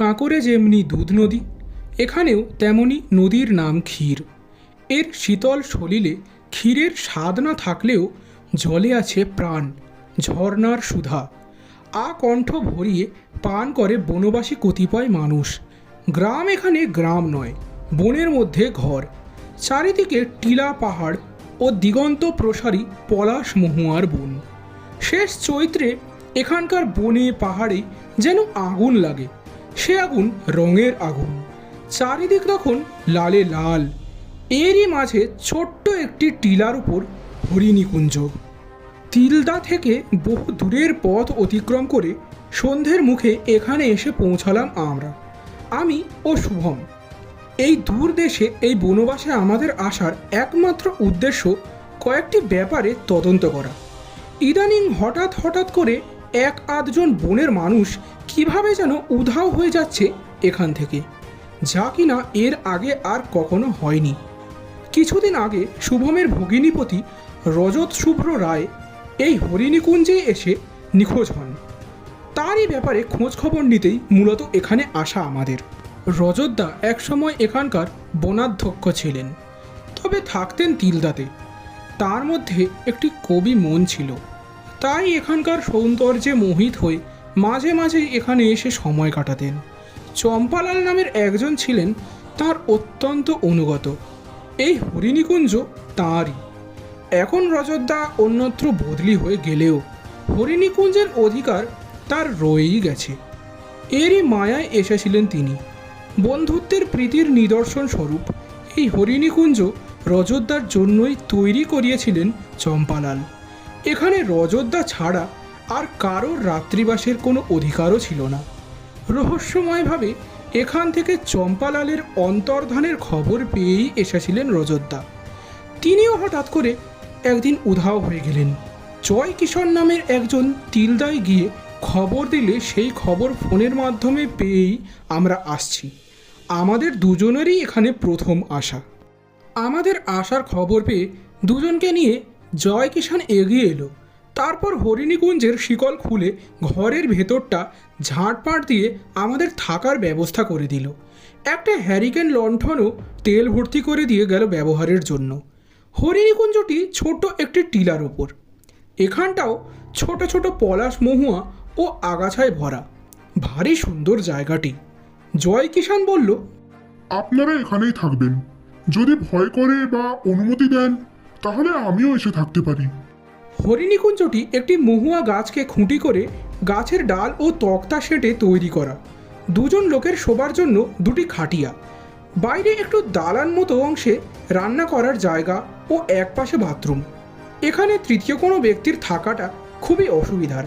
কাঁকরে যেমনি দুধ নদী, এখানেও তেমনি নদীর নাম ক্ষীর। এর শীতল সলিলে ক্ষীরের স্বাদ না থাকলেও জলে আছে প্রাণ, ঝর্ণার সুধা। আ কণ্ঠ ভরিয়ে পান করে বনবাসী কতিপয় মানুষ। গ্রাম এখানে গ্রাম নয়, বনের মধ্যে ঘর। চারিদিকে টিলা পাহাড় ও দিগন্ত প্রসারী পলাশ মহুয়ার বন। শেষ চৈত্রে এখানকার বনে পাহাড়ে যেন আগুন লাগে। সে আগুন রঙের আগুন। চারিদিক তখন লালে লাল। এরই মাঝে ছোট্ট একটি টিলার উপর হরিণীকুঞ্জ। তিলদা থেকে বহু দূরের পথ অতিক্রম করে সন্ধ্যের মুখে এখানে এসে পৌঁছালাম আমরা। আমি ও শুভম। এই দূর দেশে এই বনবাসে আমাদের আসার একমাত্র উদ্দেশ্য কয়েকটি ব্যাপারে তদন্ত করা। ইদানিং হঠাৎ হঠাৎ করে এক আধজন বনের মানুষ কীভাবে যেন উধাও হয়ে যাচ্ছে এখান থেকে, যা কিনা এর আগে আর কখনো হয়নি। কিছুদিন আগে শুভমের ভগিনীপতি রজত শুভ্র রায় এই হরিণীকুঞ্জে এসে নিখোঁজ হন। তারই ব্যাপারে খোঁজ খবর নিতেই মূলত এখানে আসা আমাদের। রজতদা একসময় এখানকার বনাধ্যক্ষ ছিলেন, তবে থাকতেন তিলদাতে। তার মধ্যে একটি কবি মন ছিল। তাই এখানকার সৌন্দর্যে মোহিত হয়ে মাঝে মাঝে এখানে এসে সময় কাটাতেন। চম্পালাল নামের একজন ছিলেন তার অত্যন্ত অনুগত। এই হরিণীকুঞ্জ তাঁরই। এখন রজতদা অন্যত্র বদলি হয়ে গেলেও হরিণীকুঞ্জের অধিকার তার রয়েই গেছে। এরই মায়ায় এসেছিলেন তিনি। বন্ধুত্বের প্রীতির নিদর্শন স্বরূপ এই হরিণীকুঞ্জ রজতদার জন্যই তৈরি করিয়েছিলেন চম্পালাল। এখানে রজতদা ছাড়া আর কারোর রাত্রিবাসের কোনো অধিকারও ছিল না। রহস্যময়ভাবে এখান থেকে চম্পালালের অন্তর্ধানের খবর পেয়েই এসেছিলেন রজতদা। তিনিও হঠাৎ করে একদিন উধাও হয়ে গেলেন। জয় কিশোর নামের একজন তিলদায় গিয়ে খবর দিলে সেই খবর ফোনের মাধ্যমে পেয়েই আমরা আসছি। আমাদের দুজনেরই এখানে প্রথম আসা আমাদের আসার খবর পেয়ে দুজনকে নিয়ে জয় কিষান এগিয়ে এলো। তারপর হরিণীকুঞ্জের শিকল খুলে ঘরের ভেতরটা ঝাঁটপাট দিয়ে আমাদের থাকার ব্যবস্থা করে দিল। একটা হ্যারিকেন লণ্ঠনও তেল ভর্তি করে দিয়ে গেল ব্যবহারের জন্য। হরিণীকুঞ্জটি ছোট একটি টিলার ওপর এখানটাও ছোট ছোট পলাশ মহুয়া ও আগাছায় ভরা। ভারী সুন্দর জায়গাটি। জয় কিষান বলল, আপনারা এখানেই থাকবেন। যদি ভয় করে বা অনুমতি দেন তাহলে আমিও এসে থাকতে পারি। হরিণীকুঞ্জটি একটি মহুয়া গাছকে খুঁটি করে গাছের ডাল ও তক্তা সেটে তৈরি করা। দুজন লোকের শোবার জন্য দুটি খাটিয়া। বাইরে একটু দালান মতো অংশে রান্না করার জায়গা ও একপাশে বাথরুম। এখানে তৃতীয় কোনো ব্যক্তির থাকাটা খুবই অসুবিধার।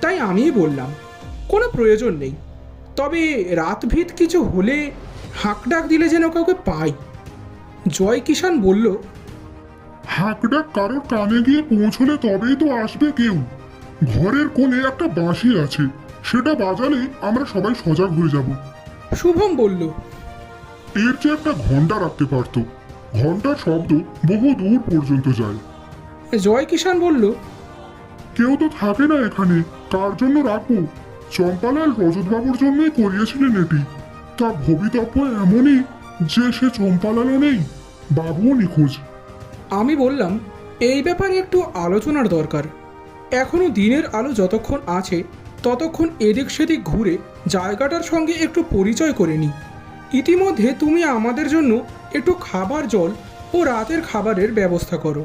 তাই আমিই বললাম, কোনো প্রয়োজন নেই। তবে রাতভিত কিছু হলে হাঁক ডাক দিলে যেন কাউকে পাই। জয় কিষান বলল হাঁকডাক কারোর কানে গিয়ে পৌঁছলে তবেই তো আসবে কেউ। ঘরের কোণে একটা বাঁশি আছে সেটা বাজালে আমরা সবাই সজাগ হয়ে যাব। শুভম বলল এর চেয়ে একটা ঘণ্টা রাখতে পারতো। ঘণ্টার শব্দ বহু দূর পর্যন্ত যায়। জয় কিষান বলল কেউ তো থাকে না এখানে কার জন্য রাখব? চম্পালাল রজতবাবুর জন্যই করিয়েছিলেন এটি। তা ভবিতব্য এমনই যে সে চম্পালালও নেই বাবুও নিখোঁজ। আমি বললাম, এই ব্যাপারে একটু আলোচনার দরকার। এখনও দিনের আলো যতক্ষণ আছে, ততক্ষণ এদিক সেদিক ঘুরে জায়গাটার সঙ্গে একটু পরিচয় করে নিই। ইতিমধ্যে তুমি আমাদের জন্য একটু খাবার জল ও রাতের খাবারের ব্যবস্থা করো।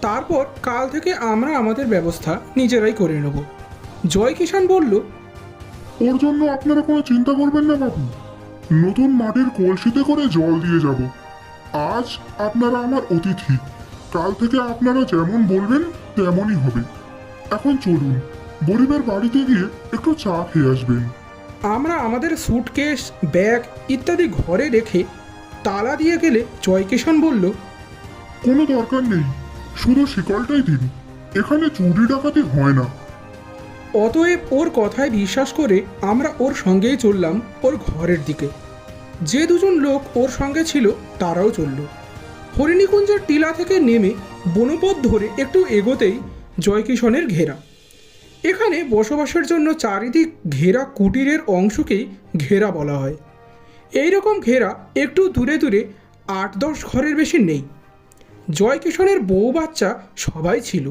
তারপর কাল থেকে আমরা আমাদের ব্যবস্থা নিজেরাই করে নেব। জয় কিষান বলল, ওর জন্য আপনারা কোনো চিন্তা করবেন না বাবু। নতুন মাটির কলসিতে করে জল দিয়ে যাব। আজ আপনারা আমার অতিথি। কাল থেকে আপনারা যেমন বলবেন তেমনই হবে। এখন চলুন গরিবের বাড়িতে গিয়ে একটু চা খেয়ে আসবেন। আমরা আমাদের স্যুটকেস ব্যাগ ইত্যাদি ঘরে রেখে তালা দিয়ে গেলে জয়কিষান বলল কোনো দরকার নেই শুধু শিকলটাই দিন এখানে চুরি ডাকাতি হয় না। অতএব ওর কথায় বিশ্বাস করে আমরা ওর সঙ্গেই চললাম ওর ঘরের দিকে। যে দুজন লোক ওর সঙ্গে ছিল তারাও চলল। হরিণীকুঞ্জের টিলা থেকে নেমে বনপথ ধরে একটু এগোতেই জয়কিষণের ঘেরা। এখানে বসবাসের জন্য চারিদিক ঘেরা কুটিরের অংশকেই ঘেরা বলা হয়। এই রকম ঘেরা একটু দূরে দূরে আট দশ ঘরের বেশি নেই। জয়কিশনের বউ বাচ্চা সবাই ছিল।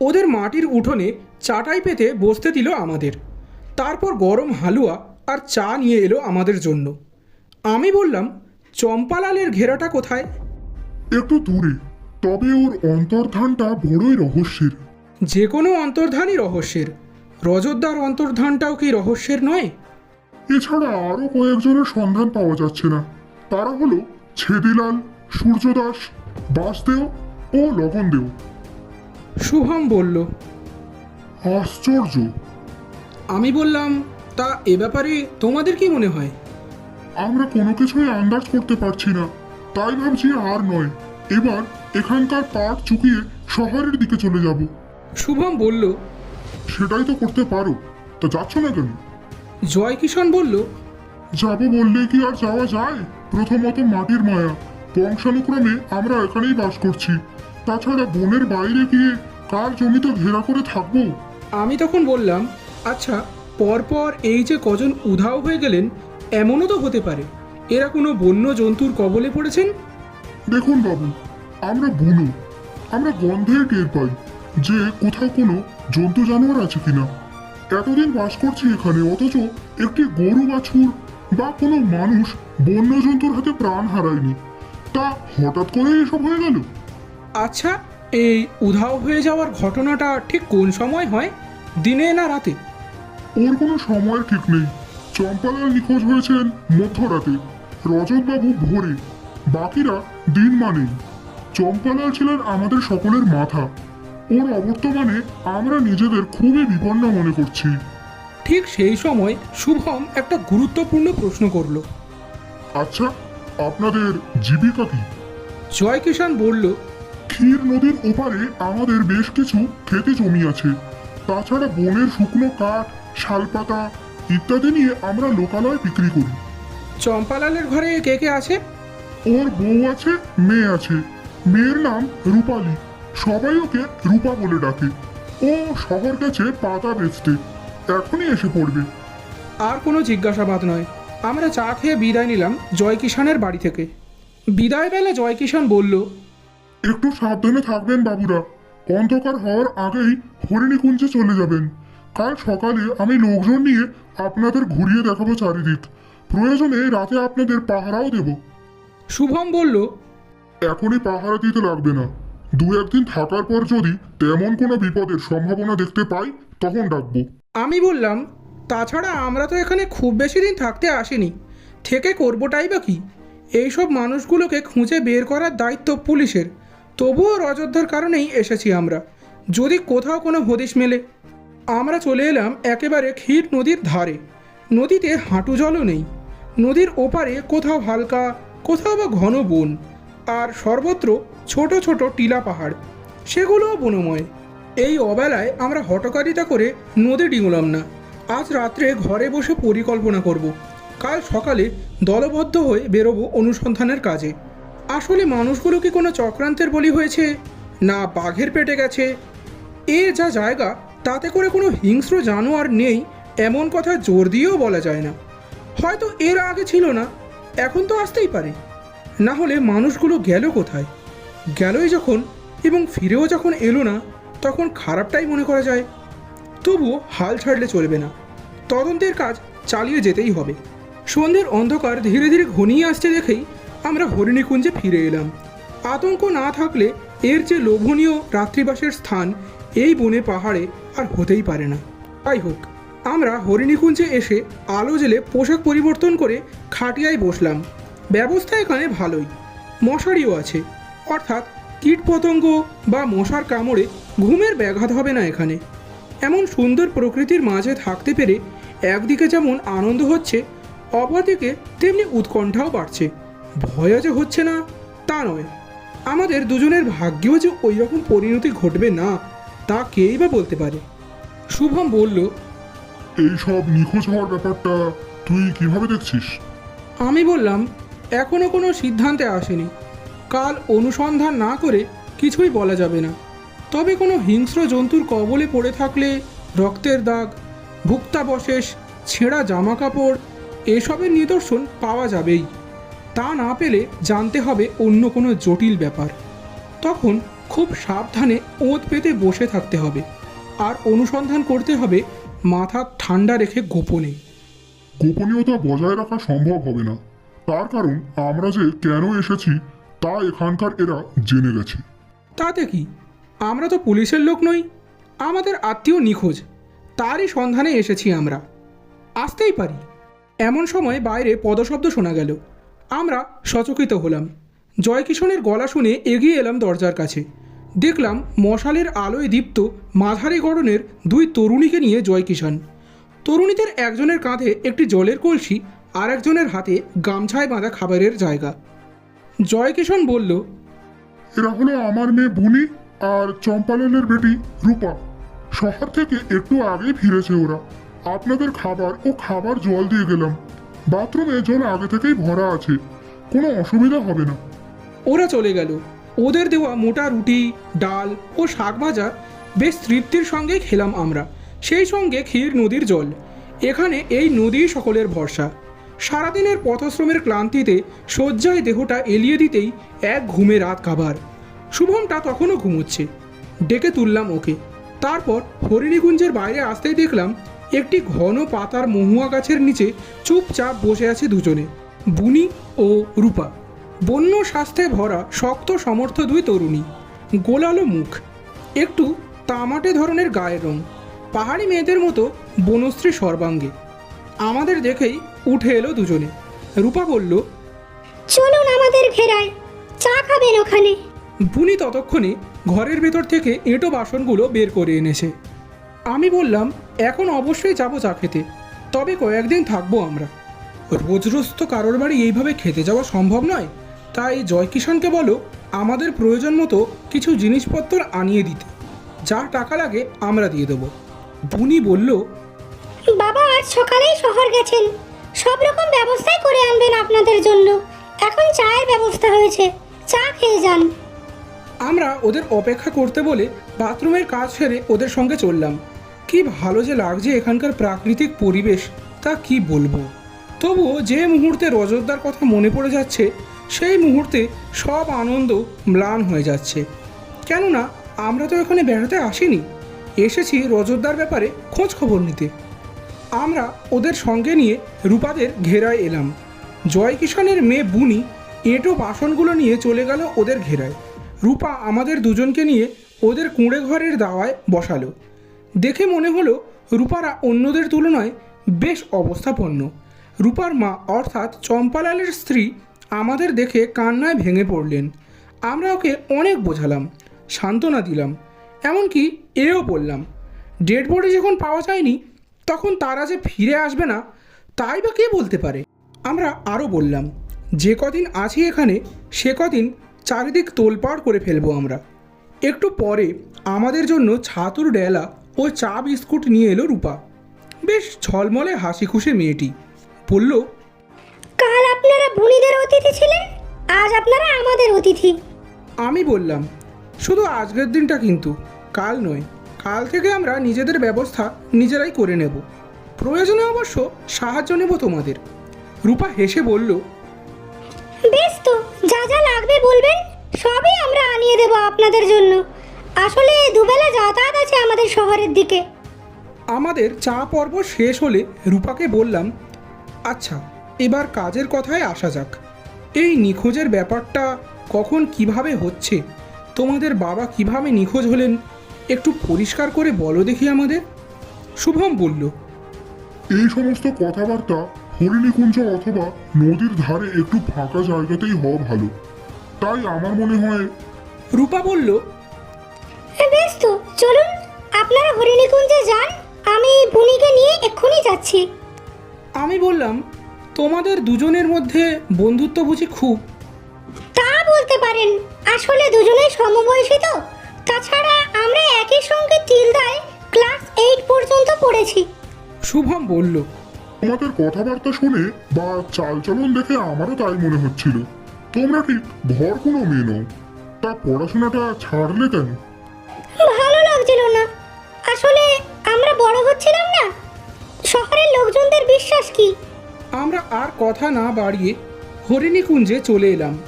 ওদের মাটির উঠোনে চাটাই পেতে বসতে দিল আমাদের। তারপর গরম হালুয়া আর চা নিয়ে এলো আমাদের জন্য। আমি বললাম, চম্পালালের ঘেরাটা কোথায়? একটু দূরে তবে ওর অন্তর্ধানটা বড়ই রহস্যের। যে কোনো অন্তর্ধানই রহস্যের। রজতদার অন্তর্ধানটাও কি রহস্যের নয়? এছাড়া আরও কয়েকজনের সন্ধান পাওয়া যাচ্ছে না। তারা হলো ছেদিলাল সূর্যদাস বাসদেও ও লগনদেও শুভম বলল আশ্চর্য। আমি বললাম তা এ ব্যাপারে তোমাদের কি মনে হয়? আমরা কোনো কিছুই আন্দাজ করতে পারছি না। তাই ভাবছি আর নয়। এবার এখানকার পাট চুকিয়ে শহরের দিকে চলে যাব। শুভম বলল সেটাই তো করতে পারো। তা যাচ্ছ না কেন? জয় জয়কিষণ বলল যাব বললে কি আর যাওয়া যায়? প্রথমত মাটির মায়া। বংশানুক্রমে আমরা এখানেই বাস করছি। তাছাড়া বনের বাইরে গিয়ে কার জমিতে ঘেরা করে থাকব? আমি তখন বললাম আচ্ছা পরপর এই যে কজন উধাও হয়ে গেলেন এমনও তো হতে পারে। এরা কোনো বন্য জন্তুর কবলে পড়েছেন? দেখুন বাবু আমরা বুনো। আমরা গন্ধে টের পাই যে কোথাও কোনো জন্তু জানোয়ার আছে কিনা। এতদিন বাস করছি এখানে অথচ একটি গরু বাছুর বা কোনো মানুষ বন্য জন্তুর হাতে প্রাণ হারায়নি। তা হঠাৎ করে এসব হয়ে গেল? আচ্ছা এই উধাও হয়ে যাওয়ার ঘটনাটা ঠিক কোন সময় হয়? দিনে না রাতে? ওর কোনো সময় ঠিক নেই। চম্পালাল নিখোঁজ হয়েছেন মধ্যরাতে। রজতবাবু ভোরে বাকিরা দিন মানে চম্পালাল ছিলেন আমাদের সকলের মাথা। ওর অবর্তমানে আমরা নিজেদের খুবই বিপন্ন মনে করছি। ঠিক সেই সময় শুভম একটা গুরুত্বপূর্ণ প্রশ্ন করল। আচ্ছা আপনাদের জীবিকা কি? জয় কিষান বলল ক্ষীর নদীর ওপারে আমাদের বেশ কিছু খেতে জমি আছে। তাছাড়া বনের শুকনো কাঠ শালপাতা ইত্যাদি নিয়ে আমরা লোকালয় বিক্রি করি। চম্পালালের ঘরে কে কে আছে? ওর বউ আছে মেয়ে আছে। মেয়ের নাম রূপালী। সবাই ওকে রূপা বলে ডাকে। ও শহর গেছে পাতা বেচতে। এখনই এসে পড়বে। আর কোনো জিজ্ঞাসাবাদ নয়। আমরা চা খেয়ে বিদায় নিলাম জয় কিষানের বাড়ি থেকে। বিদায়বেলা জয় কিষান বলল একটু সাবধানে থাকবেন বাবুরা। অন্ধকার হওয়ার আগেই হরিণীকুঞ্জে চলে যাবেন। কাল সকালে আমি লোকজন নিয়ে আপনাদের ঘুরিয়ে দেখাবো চারিদিক। প্রয়োজনে রাতে আপনাদের পাহারাও দেব। শুভম বলল এখনই পাহারা দিতে লাগবে না। দু একদিন থাকার পর যদি তেমন কোনো বিপদের সম্ভাবনা দেখতে পাই তখন ডাকবো। আমি বললাম তাছাড়া আমরা তো এখানে খুব বেশি দিন থাকতে আসিনি। থেকে করবোটাই বা কি? এইসব মানুষগুলোকে খুঁজে বের করার দায়িত্ব পুলিশের। তবুও রজতধার কারণেই এসেছি আমরা। যদি কোথাও কোনো হদিশ মেলে। আমরা চলে এলাম একেবারে ক্ষীর নদীর ধারে। নদীতে হাঁটু জলও নেই। নদীর ওপারে কোথাও হালকা, কোথাও বা ঘন বন, আর সর্বত্র ছোট ছোট টিলা পাহাড়। সেগুলোও বনময়। এই অবেলায় আমরা হটকারিতা করে নদী ডিঙলাম না। আজ রাত্রে ঘরে বসে পরিকল্পনা করব। কাল সকালে দলবদ্ধ হয়ে বেরোবো অনুসন্ধানের কাজে। আসলে মানুষগুলো কি কোনো চক্রান্তের বলি হয়েছে? না, বাঘের পেটে গেছে। এ যা জায়গা, তাতে করে কোনো হিংস্র জানোয়ার নেই এমন কথা জোর দিয়েও বলা যায় না। হয়তো এর আগে ছিল না, এখন তো আসতেই পারে। না হলে মানুষগুলো গেল কোথায়? গেলই যখন এবং ফিরেও যখন এলো না, তখন খারাপটাই মনে করা যায়। তবুও হাল ছাড়লে চলবে না। তদন্তের কাজ চালিয়ে যেতেই হবে। সন্ধ্যের অন্ধকার ধীরে ধীরে ঘনিয়ে আসছে দেখেই আমরা হরিণীকুঞ্জে ফিরে এলাম। আতঙ্ক না থাকলে এর যে লোভনীয় রাত্রিবাসের স্থান এই বনে পাহাড়ে আর হতেই পারে না। যাই হোক আমরা হরিণীকুঞ্জে এসে আলো জেলে পোশাক পরিবর্তন করে খাটিয়ায় বসলাম। ব্যবস্থা এখানে ভালোই। মশারিও আছে। অর্থাৎ কীটপতঙ্গ বা মশার কামড়ে ঘুমের ব্যাঘাত হবে না এখানে। এমন সুন্দর প্রকৃতির মাঝে থাকতে পেরে একদিকে যেমন আনন্দ হচ্ছে, অপরদিকে তেমনি উৎকণ্ঠাও বাড়ছে। ভয়ও যে হচ্ছে না, তা নয়। আমাদের দুজনের ভাগ্যেও যে ওই রকম পরিণতি ঘটবে না, তা কেই বা বলতে পারে? শুভম বলল এই সব নিখোঁজ হওয়ার ব্যাপারটা তুই কীভাবে দেখছিস? আমি বললাম এখনও কোনো সিদ্ধান্তে আসেনি। কাল অনুসন্ধান না করে কিছুই বলা যাবে না। তবে কোনো হিংস্র জন্তুর কবলে পড়ে থাকলে রক্তের দাগ, ভুক্তাবশেষ, ছেঁড়া জামা কাপড় এসবের নিদর্শন পাওয়া যাবেই। তা না পেলে জানতে হবে অন্য কোনো জটিল ব্যাপার। তখন খুব সাবধানে ওঁত পেতে বসে থাকতে হবে। আর অনুসন্ধান করতে হবে মাথা ঠান্ডা রেখে গোপনে। গোপনীয়তা বজায় রাখা সম্ভব হবে না। তার কারণ আমরা যে কেন এসেছি তা এখানকার এরা জেনে গেছে। তাতে কি? আমরা তো পুলিশের লোক নই। আমাদের আত্মীয় নিখোঁজ। তারই সন্ধানে এসেছি আমরা। আসতেই পারি। এমন সময় বাইরে পদশব্দ শোনা গেল। আমরা সচকিত হলাম। জয়কিশনের গলা শুনে এগিয়ে এলাম দরজার কাছে। দেখলাম মশালের আলোয় দীপ্ত মাঝারি গড়নের দুই তরুণীকে নিয়ে জয়কিষান তরুণীদের একজনের কাঁধে একটি জলের কলসি আর একজনের হাতে গামছায় বাঁধা খাবারের জায়গা। জয়কিষণ বলল এরা হলো আমার মেয়ে বুনি আর চম্পালালের বেটি রূপা। শহর থেকে একটু আগে ফিরেছে ওরা। আপনাদের খাবার ও খাবার জল দিয়ে গেলাম। বাথরুমে জল আগে থেকেই ভরা আছে। কোনো অসুবিধা হবে না। ওরা চলে গেল। ওদের দেওয়া মোটা রুটি, ডাল ও শাক ভাজা বেশ তৃপ্তির সঙ্গে খেলাম আমরা। সেই সঙ্গে ক্ষীর নদীর জল। এখানে এই নদীই সকলের ভরসা। সারাদিনের পথশ্রমের ক্লান্তিতে শয্যায় দেহটা এলিয়ে দিতেই এক ঘুমে রাত কাবার। শুভমটা তখনও ঘুমোচ্ছে। ডেকে তুললাম ওকে। তারপর হরিণীকুঞ্জের বাইরে আসতেই দেখলাম একটি ঘন পাতার মহুয়া গাছের নিচে চুপচাপ বসে আছে দুজনে, বুনি ও রূপা। বন্য স্বাস্থ্যে ভরা শক্ত সমর্থ দুই তরুণী। গোলালো মুখ। একটু তামাটে ধরনের গায়ের রং। পাহাড়ি মেয়েদের মতো বনশ্রী সর্বাঙ্গে। আমাদের দেখেই উঠে এলো দুজনে। রূপা বলল চলুন আমাদের ঘেরায়। চা খাবেন ওখানে। বুনি ততক্ষণে ঘরের ভেতর থেকে এঁটো বাসনগুলো বের করে এনেছে। আমি বললাম এখন অবশ্যই যাব চা খেতে। তবে কয়েকদিন থাকব আমরা। রোজ রোজ তো কারোর বাড়ি এইভাবে খেতে যাওয়া সম্ভব নয়। তাই জয়কিষানকে বলো আমাদের প্রয়োজন মতো কিছু জিনিসপত্র আনিয়ে দিতে। যা টাকা লাগে আমরা দিয়ে দেবো। বুনি বলল বাবা আজ সকালেই শহর গেছেন। সব রকম ব্যবস্থাই করে আনবেন আপনাদের জন্য। এখন চায়ের ব্যবস্থা হয়েছে। চা খেয়ে যান। আমরা ওদের অপেক্ষা করতে বলে বাথরুমের কাজ সেরে ওদের সঙ্গে চললাম। কি ভালো যে লাগছে এখানকার প্রাকৃতিক পরিবেশ তা কি বলব? তবুও যে মুহূর্তে রজতদার কথা মনে পড়ে যাচ্ছে সেই মুহূর্তে সব আনন্দ ম্লান হয়ে যাচ্ছে। কেননা আমরা তো এখানে বেড়াতে আসিনি। এসেছি রজতদার ব্যাপারে খোঁজ খবর নিতে। আমরা ওদের সঙ্গে নিয়ে রূপাদের ঘেরায় এলাম। জয় কিষানের মেয়ে বুনি এঁটো বাসনগুলো নিয়ে চলে গেল ওদের ঘেরায়। রূপা আমাদের দুজনকে নিয়ে ওদের কুঁড়ে ঘরের দাওয়ায় বসালো। দেখে মনে হলো রূপারা অন্যদের তুলনায় বেশ অবস্থাপন্ন। রূপার মা অর্থাৎ চম্পালালের স্ত্রী আমাদের দেখে কান্নায় ভেঙে পড়লেন। আমরা ওকে অনেক বোঝালাম, সান্ত্বনা দিলাম, এমনকি এও বললাম ডেড বডি যখন পাওয়া যায়নি, তখন তারা যে ফিরে আসবে না, তাই বা কে বলতে পারে? আমরা আরও বললাম, যে কদিন আছি এখানে, সে কদিন চারিদিক তোলপাড় করে ফেলব আমরা। একটু পরে আমাদের জন্য ছাতুর ডেলা ও চা বিস্কুট নিয়ে এলো রূপা। বেশ ঝলমলে হাসি খুশি মেয়েটি। বলল কাল আপনারা বুনিদের অতিথি ছিলেন? আজ আপনারা আমাদের অতিথি। আমি বললাম শুধু আজকের দিনটা কিন্তু কাল নয়। কাল থেকে আমরা নিজেদের ব্যবস্থা নিজেরাই করে নেব। প্রয়োজনে অবশ্য সাহায্য নেব তোমাদের। রূপা হেসে বলল বেশ তো যা যা লাগবে বলবেন সবই আমরা আনিয়ে দেব আপনাদের জন্য। আসলে দুবেলা যাতায়াত আছে আমাদের শহরের দিকে। আমাদের চা পর্ব শেষ হলে রূপাকে বললাম আচ্ছা এবার কাজের কথায় আসা যাক। এই নিখোঁজের ব্যাপারটা কখন কীভাবে হচ্ছে? তোমাদের বাবা কীভাবে নিখোঁজ হলেন? একটু পরিষ্কার করে বলো দেখি আমাদের। শুভম বলল এই সমস্ত কথাবার্তা হরিণীকুঞ্জ অথবা নদীর ধারে একটু ফাঁকা জায়গাতেই হওয়া ভালো। তাই আমার মনে হয় রূপা বলল বেশ তো চলুন আপনারা হরিণীকুঞ্জে যান আমি বুনিকে নিয়ে এক্ষুনি যাচ্ছি। আমি বললাম তোমাদের দুজনের মধ্যে বন্ধুত্ব বুঝি খুব। তা বলতে পারেন আসলে দুজনেই সমবয়সী তো। তাছাড়া আমরা একই সঙ্গে তিলদায় ক্লাস এইট পর্যন্ত পড়েছি। শুভম বলল তোমাদের কথাবার্তা শুনে বা চালচলন দেখে আমারও তাই মনে হচ্ছিল। তোমরা ঠিক ভর কোনো মেয়ে নও। তা পড়াশোনাটা ছাড়লে কেন? ভালো লাগছিল না। আসলে আমরা বড় হচ্ছিলাম না। শহরের লোকজনদের বিশ্বাস কি? আমরা আর কথা না বাড়িয়ে হরিণীকুঞ্জে চলে এলাম।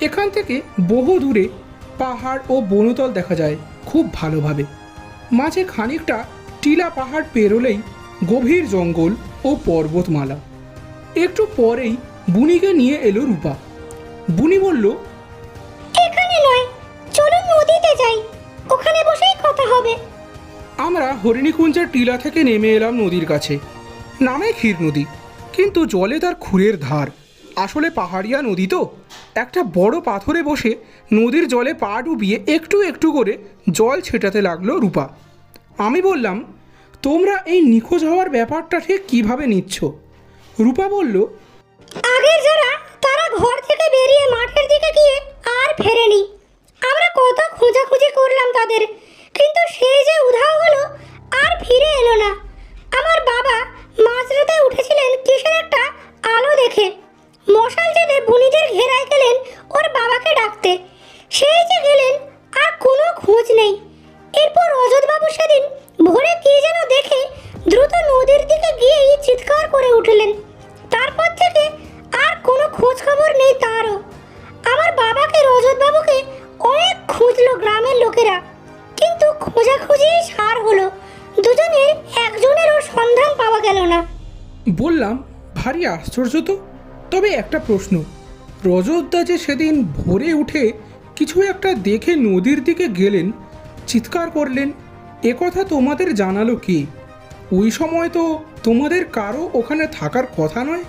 এখান থেকে বহু দূরে পাহাড় ও বনতল দেখা যায় খুব ভালোভাবে। মাঝে খানিকটা টিলা পাহাড় পেরোলেই গভীর জঙ্গল ও পর্বতমালা। একটু পরেই বুনিকে নিয়ে এলো রূপা। বুনি বলল এখানে নয় চলুন নদীতে যাই ওখানে বসেই কথা হবে। আমরা হরিণীকুঞ্জের টিলা থেকে নেমে এলাম নদীর কাছে। নামে ক্ষীর নদী। কিন্তু জলে তার খুরের ধার। আসলে পাহাড়িয়া নদী তো। একটা বড় পাথরে বসে নদীর জলে পা ডুবিয়ে একটু একটু করে জল ছেটাতে লাগল রূপা। আমি বললাম, তোমরা এই নিখোঁজ হওয়ার ব্যাপারটা ঠিক কীভাবে নিচ্ছ? রূপা বলল আগের যারা আশ্চর্য তো? তবে একটা প্রশ্ন। রজতদা যে সেদিন ভোরে উঠে কিছু একটা দেখে নদীর দিকে গেলেন, চিৎকার করলেন, এ কথা তোমাদের জানালো কি? ওই সময় তো তোমাদের কারও ওখানে থাকার কথা নয়?